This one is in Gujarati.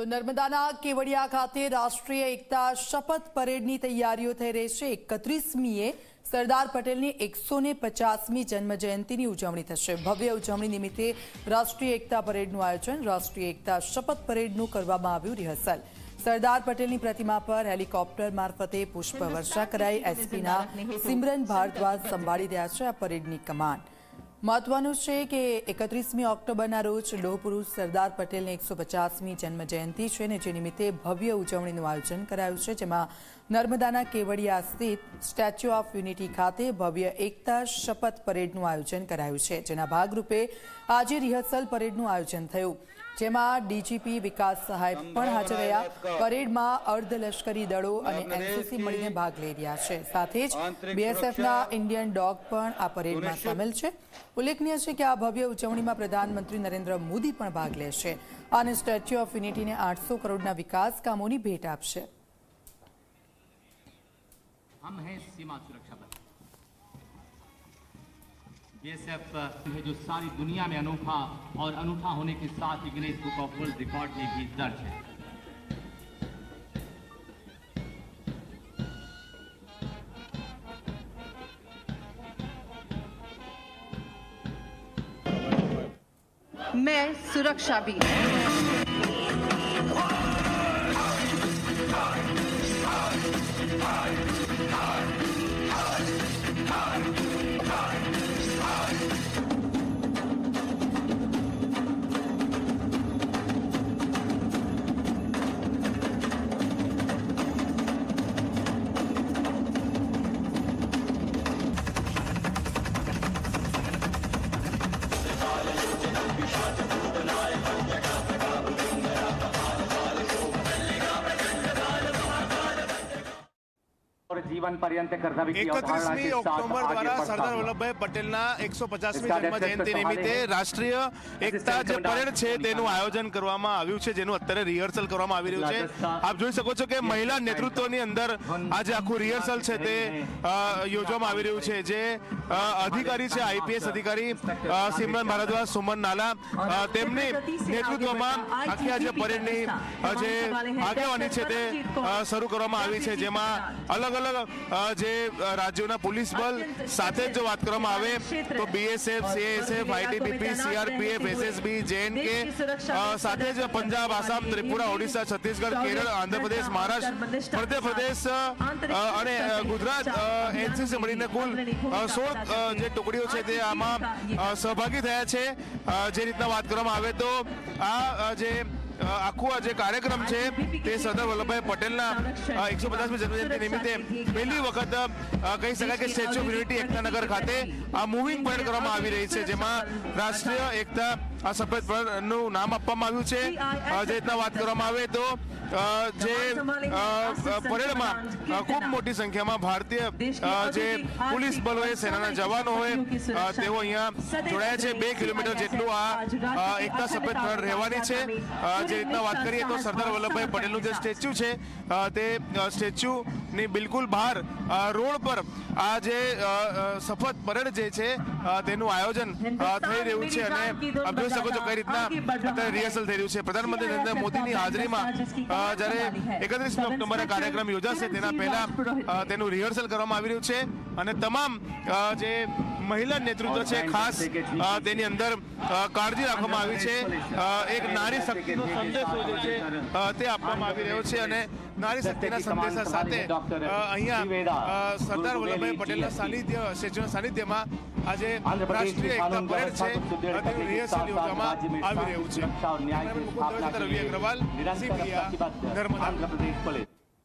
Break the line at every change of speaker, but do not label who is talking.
તો નર્મદાના કેવડિયા ખાતે રાષ્ટ્રીય એકતા શપથ પરેડની તૈયારીઓ થઈ રહી છે. એકત્રીસમીએ સરદાર પટેલની એકસો ને પચાસમી જન્મ જયંતિની ઉજવણી થશે. ભવ્ય ઉજવણી નિમિત્તે રાષ્ટ્રીય એકતા પરેડનું આયોજન, રાષ્ટ્રીય એકતા શપથ પરેડનું કરવામાં આવ્યું રિહર્સલ. સરદાર પટેલની પ્રતિમા પર હેલિકોપ્ટર મારફતે પુષ્પ વર્ષા કરાઈ એસપીના સિમરન ભારદ્વાજ સંભાળી રહ્યા છે આ પરેડની કમાન. મહત્વનું છે કે એકત્રીસમી ઓક્ટોબરના રોજ લોહ પુરુષ સરદાર પટેલની એકસો પચાસમી જન્મ જયંતિ છે ને જે નિમિત્તે ભવ્ય ઉજવણીનું આયોજન કરાયું છે, જેમાં નર્મદાના કેવડિયા સ્થિત સ્ટેચ્યુ ઓફ યુનિટી ખાતે ભવ્ય એકતા શપથ પરેડનું આયોજન કરાયું છે. જેના ભાગરૂપે આજે રિહર્સલ પરેડનું આયોજન થયું. જેમાં ડીજીપી વિકાસ સહાય પણ હાજર રહ્યા. પરેડમાં અર્ધલશ્કરી દળો અને એનસીસી મળીને ભાગ લઈ રહ્યા છે. સાથે જ બીએસએફના ઇન્ડિયન ડોગ પણ આ પરેડમાં સામેલ છે. ઉલ્લેખનીય છે કે આ ભવ્ય ઉજવણીમાં પ્રધાનમંત્રી નરેન્દ્ર મોદી પણ ભાગ લેશે અને સ્ટેચ્યુ ઓફ યુનિટીને આઠસો કરોડના વિકાસ કામોની ભેટ આપશે.
હમ હૈ સીમા સુરક્ષા બળ बीएसएफ है, जो सारी दुनिया में अनोखा और अनूठा होने के साथ ही Guinness book of world record में भी दर्ज है।
मैं सुरक्षा भी।
कर्तव्य की अवधारणा के
એકત્રીસમી
साथ
ઓક્ટોબર
आगे
દ્વારા
बढ़ता
સરદાર
हूं।
વલ્લભભાઈ પટેલના એકસો પચાસમી
इसका
જન્મ
address
જયંતિ
तो
નિમિત્તે
सवाल है।
રાષ્ટ્રીય એકતા જે
Assistant
પરેડ છે
Commandant
તેનું આયોજન કરવામાં આવ્યું છે જેનું અત્યારે રિહર્સલ કરવામાં આવી રહ્યું છે આપ જોઈ શકો છો કે મહિલા નેતૃત્વની અંદર આજે આખું રિહર્સલ છે તે અ, યોજવામાં આવી રહ્યું છે જે અ, અધિકારી છે આઈપીએસ અધિકારી અ, સિમરન ભારદ્વાજ સુમન નાલા અ, તેમની નેતૃત્વમાં આખી આજે પરેડની અ, જે આગેવાની છે તે અ, શરૂ કરવામાં આવી છે જેમાં અલગ અલગ અ, જે રાજ્યોના પોલીસ બલ સાથે જ વાત કરવામાં આવે તો BSF CSF ITBP CRPF SSB JNK સાથે જ પંજાબ આસામ ત્રિપુરા ઓડિશા છત્તીસગઢ કેરળ આંધ્રપ્રદેશ મહારાષ્ટ્ર મધ્યપ્રદેશ અને ગુજરાત એનસીસી મળીને કુલ સોળ જે ટુકડીઓ છે તે આમાં સહભાગી થયા છે જે રીતના વાત કરવામાં આવે તો આ જે આખું આ જે કાર્યક્રમ છે, તે સરદાર વલ્લભભાઈ પટેલના એકસો પચાસમી જન્મજયંતિ નિમિત્તે પહેલી વખત કહી શકાય કે સ્ટેચ્યુ ઓફ યુનિટી એકતાનગર ખાતે આ મૂવિંગ પરેડ કરવામાં આવી રહી છે, જેમાં રાષ્ટ્રીય એકતા આ સફેદ પરેડનું નામ આપવામાં આવ્યું છે. જે રીતના વાત કરવામાં આવે તો જે પરેડમાં ખૂબ મોટી સંખ્યામાં ભારતીય જે પોલીસ બલ હોય સેનાના જવાનો હોય તેઓ અહીંયા જોડાયા છે. બે કિલોમીટર જેટલું આ એકતા સફેદ પરેડ રહેવાની છે. જે રીતના વાત કરીએ તો સરદાર વલ્લભભાઈ પટેલનું જે સ્ટેચ્યુ છે તે સ્ટેચ્યુની બિલકુલ બહાર રોડ પર આ જે શપથ પરેડ જે છે તેનું આયોજન થઈ રહ્યું છે અને આપ જોઈ શકો છો કઈ રીતના અત્યારે રિહર્સલ થઈ રહ્યું છે. પ્રધાનમંત્રી નરેન્દ્ર મોદીની હાજરીમાં જ્યારે એકત્રીસ ઓક્ટોબરે કાર્યક્રમ યોજાશે તેના પહેલા તેનું રિહર્સલ કરવામાં આવી રહ્યું છે અને તમામ જે મહિલા નેતૃત્વ છે ખાસ તેની અંદર કાળજી રાખવામાં આવી છે. એક નારી શક્તિનો સંદેશો જે છે તે આપવામાં આવી રહ્યો છે અને નારી શક્તિના સંદેશા સાથે અહીંયા સરદાર વલ્લભભાઈ પટેલના સાનિધ્ય સાનિધ્યમાં આજે રાષ્ટ્રીય એકતા પરેડ છે. અને રિહર્સલ યોજવામાં આવી રહ્યું છે.
અગ્રવાલ સીપીઆર નર્મદા.